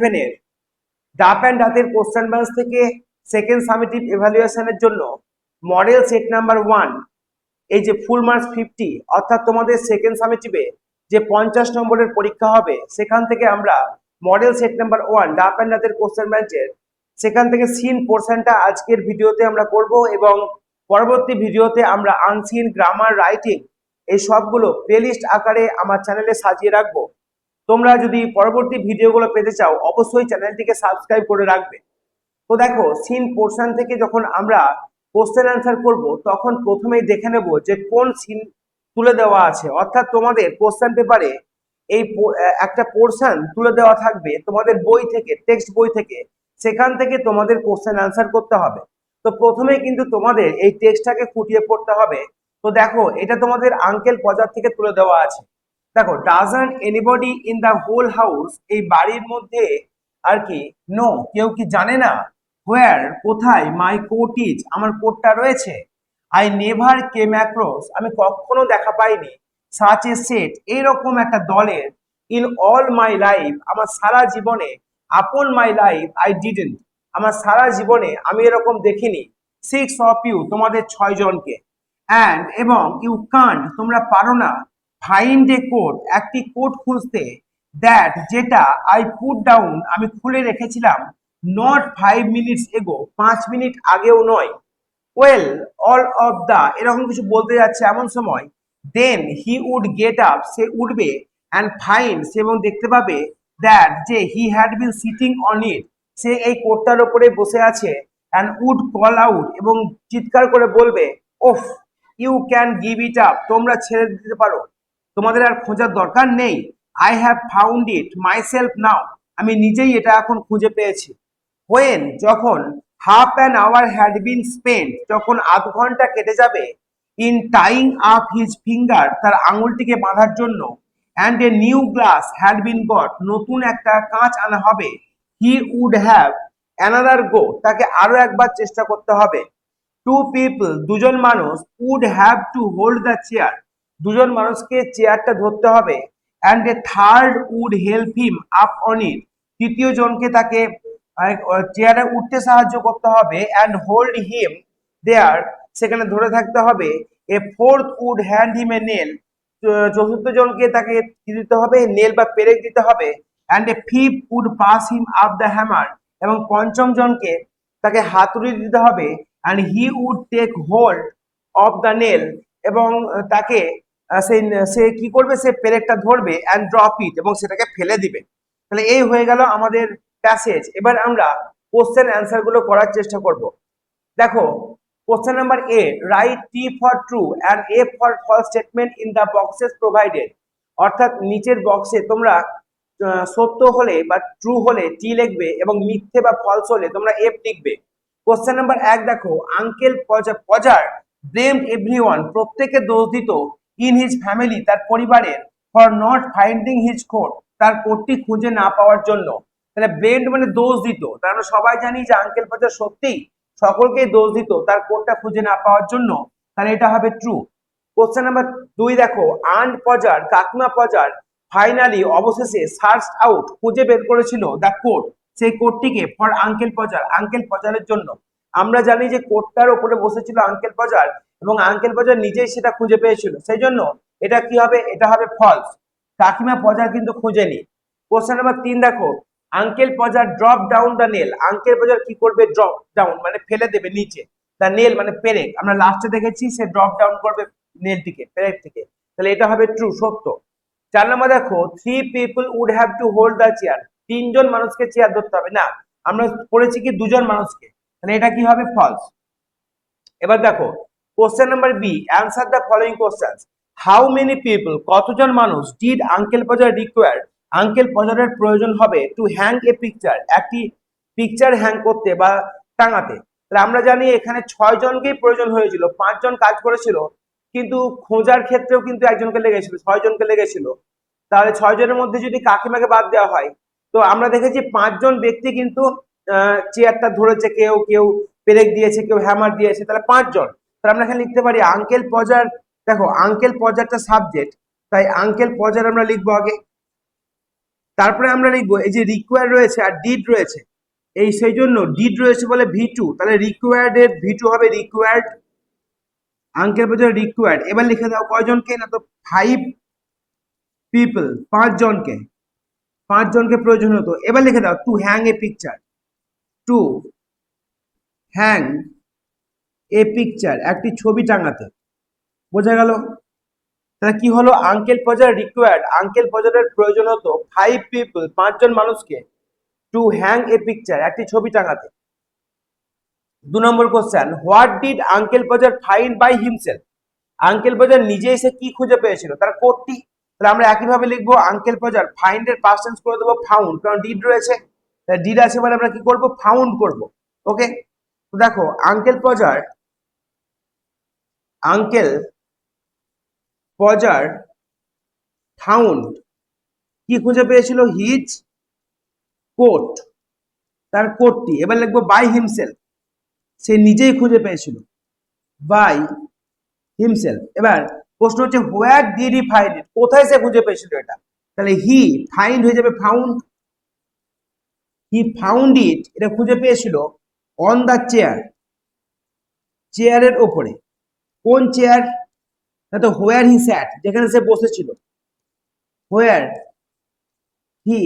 সেভেনের ডাপ অ্যান্ড ডাতের question bank থেকে সেকেন্ড সামিটিভ এভালুয়েশনের জন্য মডেল সেট নাম্বার ওয়ান এই যে ফুল মার্কস ফিফটি অর্থাৎ তোমাদের সেকেন্ড সামিটিভে যে পঞ্চাশ নম্বরের পরীক্ষা হবে, সেখান থেকে আমরা মডেল সেট নাম্বার ওয়ান ডাপ অ্যান্ড ডাতের কোশ্চেন ব্যাংকের সেখান থেকে সিন পোর্শনটা আজকের ভিডিওতে আমরা করব এবং পরবর্তী ভিডিওতে আমরা আনসিন গ্রামার রাইটিং এই সবগুলো প্লেলিস্ট আকারে আমার চ্যানেলে সাজিয়ে রাখব। তোমরা যদি পরবর্তী ভিডিওগুলো পেতে চাও, অবশ্যই চ্যানেলটিকে সাবস্ক্রাইব করে রাখবে। তো দেখো সিন পোর্শন থেকে যখন আমরা কোশ্চেন অ্যান্সার করব, তখন প্রথমেই দেখে নেব যে কোন সিন তুলে দেওয়া আছে। অর্থাৎ তোমাদের কোশ্চেন পেপারে এই একটা পোর্শন তুলে দেওয়া থাকবে তোমাদের বই থেকে টেক্সট বই থেকে। সেখান থেকে তোমাদের কোশ্চেন অ্যান্সার করতে হবে। তো প্রথমে কিন্তু তোমাদের এই টেক্সটটাকে ফুটিয়ে পড়তে হবে। তো দেখো, এটা তোমাদের আঙ্কেল পজার থেকে তুলে দেওয়া আছে। দেখো doesn't anybody in the whole house এই বাড়ির মধ্যে আর কি? নো কেউ কি জানে না? হোয়ার কোথায়? মাই কোট ইজ আমার কোটটা রয়েছে। আই নেভার কেম অ্যাক্রস আমি কখনো দেখা পাইনি। সাচ এ সেট এইরকম একটা দলের ইন অল মাই লাইফ আমার সারা জীবনে আপন মাই লাইফ আই ডিডেন্ট আমার সারা জীবনে আমি এরকম দেখিনি। সিক্স অফ ইউ তোমাদের ছয় জনকে অ্যান্ড এবং ইউ কান্ট তোমরা পারো না। ফাইন্ড এ কোড একটি কোড খুঁজতে দ্যাট যেটা আই পুট ডাউন আমি খুলে রেখেছিলাম নট ফাইভ মিনিটস এগো পাঁচ মিনিট আগেও নয়। ওয়েল অল অফ দা এরকম কিছু বলতে যাচ্ছে এমন সময় then he would get up সে উঠবে অ্যান্ড ফাইন্ড এবং দেখতে পাবে দ্যাট যে he had been sitting on it সে এই কোটটার ওপরে বসে আছে অ্যান্ড উড কল আউট এবং চিৎকার করে বলবে, ওফ you can give it up তোমরা ছেড়ে দিতে পারো। তোমাদের আর খোঁজার দরকার নেই। I have found it myself now আমি নিজেই এটা এখন খুঁজে পেয়েছি। হোয়েন যখন half an hour had been spend যখন আধ ঘণ্টা কেটে যাবে in tying up his finger তার আঙুলটিকে বাঁধার জন্য and a new glass had been got নতুন একটা কাঁচ আনা হবে he would have another go তাকে আরও একবার চেষ্টা করতে হবে। টু পিপল দুজন মানুষ would have to hold the chair দুজন মানুষকে চেয়ারটা ধরতে হবে and a third would help him up on it তৃতীয় জনকে তাকে চেয়ারে উঠতে সাহায্য করতে হবে অ্যান্ড হোল্ড হিম দেয়ার সেখানে ধরে থাকতে হবে। A fourth would hand him a nail চতুর্থ জনকে তাকে দিতে হবে? নেল বা পেরেক দিতে হবে and a fifth would pass him up the hammer এবং পঞ্চম জনকে তাকে হাতুড়ি দিতে হবে and he would take hold of the nail এবং তাকে সেই সে কি করবে? সে পেরেকটা ধরবে অ্যান্ড ড্রপ ইট এবং সেটাকে ফেলে দিবে। তাহলে এই হয়ে গেল আমাদের প্যাসেজ এবার আমরা কোশ্চেন অ্যান্সারগুলো করার চেষ্টা করব। দেখো question number a write T for true and a for false statement in the boxes provided অর্থাৎ নিচের বক্সে তোমরা সত্য হলে বা ট্রু হলে টি লিখবে এবং মিথ্যে বা ফলস হলে তোমরা এফ লিখবে। কোশ্চেন নাম্বার এক দেখো আঙ্কেল পজার ব্লেমড এভরিওয়ান প্রত্যেকে দোষ দিত। ইন হিজ ফ্যামিলি তার পরিবারের for not finding his code তার কোডটি খুঁজে না পাওয়ার জন্য। তাহলে ব্লেমড মানে দোষ দিত। তার মানে সবাই জানি যে আঙ্কেল পজার সত্যি সকলকেই দোষ দিত, তার কোডটা খুঁজে না পাওয়ার জন্য। তাহলে এটা হবে ট্রু কোশ্চেন নাম্বার দুই দেখো আন্ট পজার কাকিমা পজার ফাইনালি অবশেষে সার্চ আউট খুঁজে বের করেছিল দ্য কোড সেই কোডটিকে ফর আঙ্কেল পজার আঙ্কেল পজারের জন্য। আমরা জানি যে কোডটার উপরে বসেছিল আঙ্কেল পজার এবং আঙ্কেল পজার নিজেই সেটা খুঁজে পেয়েছিল। সেই জন্য এটা কি হবে? এটা হবে ফলস কাকিমা পজার কিন্তু খুঁজেনি কোশ্চেন নাম্বার তিন দেখো। Uncle Podger drop down the nail uncle Podger কি করবে? ড্রপ ডাউন মানে ফেলে দেবে নিচে। দ্য নেল মানে পেরেক। আমরা লাস্টে দেখেছি সে ড্রপ ডাউন করবে নেলটিকে পেরেক থেকে। তাহলে এটা হবে ট্রু সত্য। চার নম্বর দেখো three people would have to hold the chair তিনজন মানুষকে চেয়ার ধরতে হবে। না, আমরা পড়েছি কি দুজন মানুষকে। তাহলে এটা কি হবে? ফলস এবার দেখো question number B answer the following question how many people কতজন মানুষ did uncle Podger require uncle পজারের প্রয়োজন হবে টু হ্যাং এ পিকচার একটি পিকচার হ্যাং করতে বা টাঙাতে। তাহলে আমরা জানি এখানে ছয় জনকেই প্রয়োজন হয়েছিল পাঁচজন কাজ করেছিল, কিন্তু খোঁজার ক্ষেত্রেও কিন্তু একজনকে লেগেছিল, ছয় জনকে লেগেছিল। তাহলে ছয় জনের মধ্যে যদি কাকিমাকে বাদ দেওয়া হয়, তো আমরা দেখেছি পাঁচজন ব্যক্তি কিন্তু চেয়ারটা ধরেছে, কেউ কেউ পেরেক দিয়েছে, কেউ হ্যামার দিয়েছে, তাহলে পাঁচজন তাহলে আমরা এখানে লিখতে পারি আঙ্কেল পজার দেখো আঙ্কেল পজারটা সাবজেক্ট তাই আঙ্কেল পজার আমরা লিখব আগে। তারপরে আমরা লিখব এই যে রিকোয়ার রয়েছে আর ডিড রয়েছে, এই সেই জন্য ডিড রয়েছে বলে ভি টু তাহলে রিকোয়ার্ড ভি টু হবে রিকোয়ার্ড আঙ্কেল বোঝায় রিকোয়ার্ড এবার লিখে দাও কয়জনকে, না তো ফাইভ পিপল পাঁচ জনকে পাঁচ জনকে প্রয়োজন হতো। এবার লিখে দাও to hang a picture to hang a picture একটি ছবি টাঙাতে। বোঝা গেল? তাহলে কি হলো? আঙ্কেল পজার রিকোয়ার্ড আঙ্কেল পজারের প্রয়োজন হতো ফাইভ পিপল পাঁচজন মানুষকে টু হ্যাং এ পিকচার একটি ছবি টাঙাতে। দু নম্বর question what did uncle Podger find by himself uncle Podger নিজে এসে কি খুঁজে পেয়েছিল? তার কোডটি তাহলে আমরা একইভাবে লিখব আঙ্কেল পজার ফাইন্ড এর পাস্ট টেন্স করে দেবো ফাউন্ড কারণ ডিড রয়েছে। ডিড আছে বলে আমরা কি করব? ফাউন্ড করব। ওকে দেখো uncle Podger uncle Podger found কি খুঁজে পেয়েছিল? His coat. তার কোটটি। এবার লিখব বাই হিমসেলফ। সে নিজেই খুঁজে পেয়েছিল। By himself. এবার প্রশ্ন হচ্ছে where did he find it কোথায় সে খুঁজে পেয়েছিল এটা? তাহলে হি ফাইন্ড হয়ে যাবে ফাউন্ড হি ফাউন্ড ইট এটা খুঁজে পেয়েছিল অন দ্য চেয়ার চেয়ারের ওপরে। কোন চেয়ার না তো হোয়ার হি স্যাট যেখানে সে বসেছিল। হোয়ার হি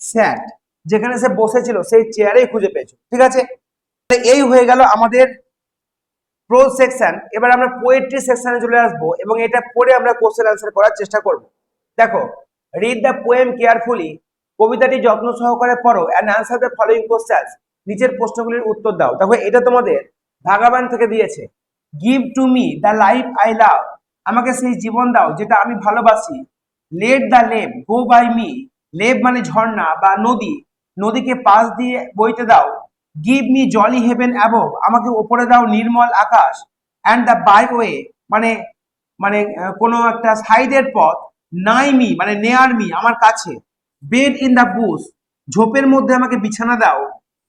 স্যাট যেখানে সে বসেছিল, সেই চেয়ারেই খুঁজে পেয়েছ। ঠিক আছে? এই হয়ে গেল আমাদের প্রো সেকশন এবার আমরা পোয়েট্রি সেকশনে চলে আসব এবং এটা পড়ে আমরা কোশ্চেন আনসার করার চেষ্টা করব। দেখো রিড দ্য পোয়েম কেয়ারফুলি কবিতাটি যত্ন সহকারে পড়ো and answer the following question নিচের প্রশ্নগুলির উত্তর দাও। দেখো, এটা তোমাদের ভাগাবান থেকে দিয়েছে। Give to me the life I love আমাকে সেই জীবন দাও যেটা আমি ভালোবাসি। Let the lave go by me lave মানে ঝর্ণা বা নদী। নদীকে পাশ দিয়ে বইতে দাও। Give me jolly heaven above আমাকে ওপরে দাও নির্মল আকাশ। অ্যান্ড দ্য বাই ওয়ে মানে মানে কোনো একটা সাইডের পথ নাই মি মানে নেয়ার মি আমার কাছে। বেড ইন দ্য বুস ঝোপের মধ্যে আমাকে বিছানা দাও।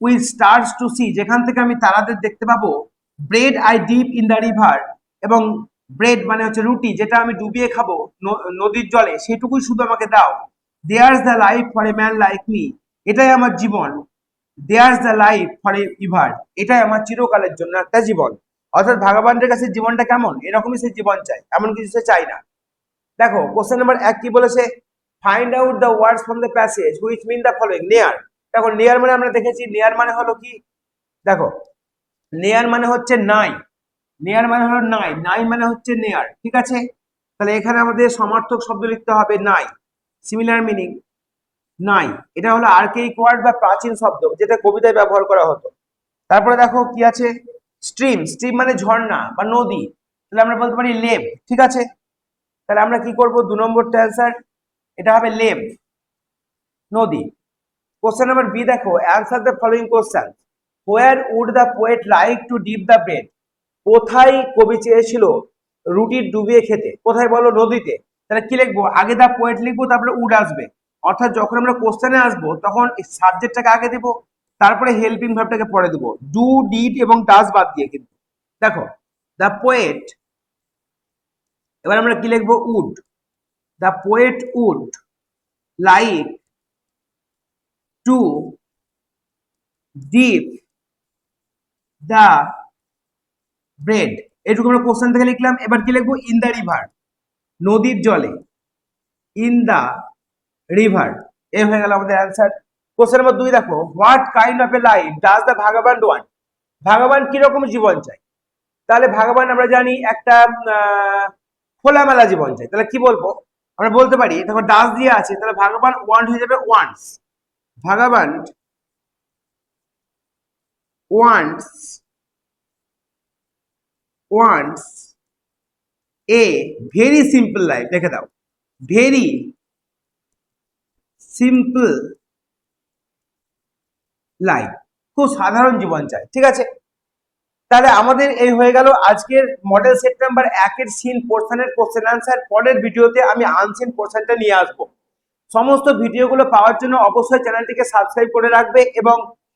উইথ স্টার্স টু সি যেখান থেকে আমি তারাদের দেখতে পাবো। Bread I dip in the river এবং ব্রেড মানে হচ্ছে রুটি, যেটা আমি ডুবিয়ে খাব নদীর জলে, সেটুকুই শুধু আমাকে দাও। There's the life for a man like me এটাই আমার জীবন। There's the life for a ever এটাই আমার চিরকালের জন্য একটা জীবন। অর্থাৎ ভগবানের কাছে জীবনটা কেমন? এরকমই সে জীবন চায়, এমন কিছু সে চায় না। দেখো কোশ্চেন নাম্বার এক কি বলেছে? Find out the words from the passage which mean the following near দেখো নেয়ার মানে আমরা দেখেছি নেয়ার মানে হলো কি? দেখো নেয়ার মানে হচ্ছে নাই। নেয়ার মানে হলো নাই। নাই মানে হচ্ছে নেয়ার ঠিক আছে? তাহলে এখানে আমাদের সমার্থক শব্দ লিখতে হবে নাই। সিমিলার মিনিং নাই। এটা হলো আর্কেইক ওয়ার্ড বা প্রাচীন শব্দ, যেটা কবিতায় ব্যবহার করা হতো। তারপরে দেখো কি আছে? স্ট্রিম স্ট্রিম মানে ঝর্ণা বা নদী। তাহলে আমরা বলতে পারি লেভ ঠিক আছে? তাহলে আমরা কি করব? দু নম্বরটা অ্যান্সার এটা হবে লেভ নদী। কোশ্চেন নাম্বার বি দেখো। Answer the following question where would the poet like to dip the bread কোথায় কবি চেয়েছিল রুটি ডুবিয়ে খেতে? কোথায় বলো নদীতে? তাহলে কি লিখব? আগে দা পোয়েট লিখব, তারপরে উড আসবে। অর্থাৎ যখন আমরা কোশ্চেনে আসব, তখন সাবজেক্টটাকে আগে দেবো, তারপরে হেল্পিং ভার্বটাকে পরে দেবো। ডু ডিড এবং ডাস বাদ দিয়ে কিন্তু। দেখো দ্য পোয়েট এবার আমরা কি লিখব? Would the poet would like to dip the bread এটুকু আমরা কোশ্চেন থেকে লিখলাম। এবার কি লিখব? ইন দ্য রিভার নদীর জলে. ইন দ্য রিভার এ হয়ে গেল আমাদের অ্যান্সার কোশ্চেন নাম্বার দুই দেখো। What kind of a life does the vagabond want vagabond কীরকম জীবন চাই তাহলে ভাগাবান আমরা জানি একটা খোলামেলা জীবন চাই তাহলে কি বলব? আমরা বলতে পারি, দেখো ডাস দিয়ে আছে। তাহলে ভাগাবান ওয়ান হয়ে যাবে wants vagabond wants wants a very simple life দেখে দাও ভেরি সিম্পল লাইফ খুব সাধারণ জীবন চাই, ঠিক আছে? তাহলে আমাদের এই হয়ে গেল আজকের মডেল সেট নাম্বার একের সিন পোর্শনের কোশ্চেন আনসার পরের ভিডিওতে আমি আনসিন পোর্শনটা নিয়ে আসব। সমস্ত ভিডিওগুলো পাওয়ার জন্য অবশ্যই চ্যানেলটিকে সাবস্ক্রাইব করে রাখবে এবং